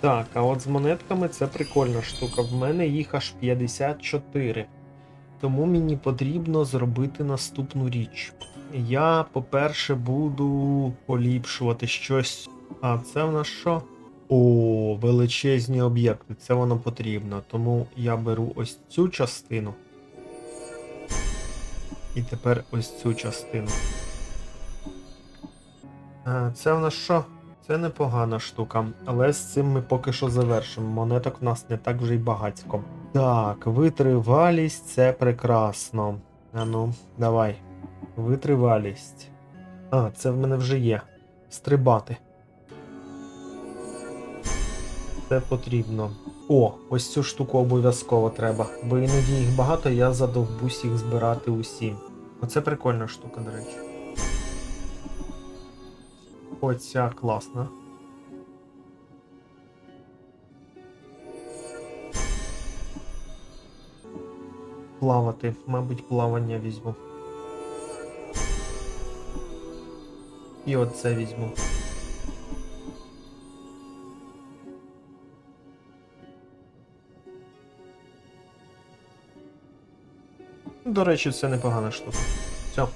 Так, а от з монетками це прикольна штука. В мене їх аж 54. Тому мені потрібно зробити наступну річ. Я, по-перше, буду поліпшувати щось. А це в нас що? О, величезні об'єкти. Це воно потрібно. Тому я беру ось цю частину. І тепер ось цю частину. А, це в нас що? Це непогана штука, але з цим ми поки що завершимо. Монеток в нас не так вже й багатько. Так, витривалість це прекрасно. А ну, давай. Витривалість. А, це в мене вже є. Стрибати. Це потрібно. О, ось цю штуку обов'язково треба. Бо іноді їх багато, я задовбусь їх збирати усі. Оце прикольна штука, до речі. Оця класна. Плавати, мабуть, плавання візьму. І оце візьму. До речі, це непогана штука. Все.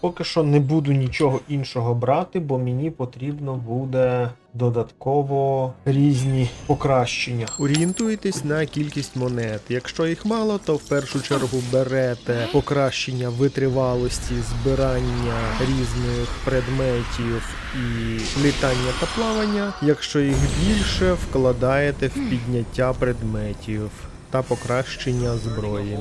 Поки що не буду нічого іншого брати, бо мені потрібно буде додатково різні покращення. Орієнтуйтесь на кількість монет. Якщо їх мало, то в першу чергу берете покращення витривалості, збирання різних предметів і літання та плавання. Якщо їх більше, вкладаєте в підняття предметів та покращення зброї.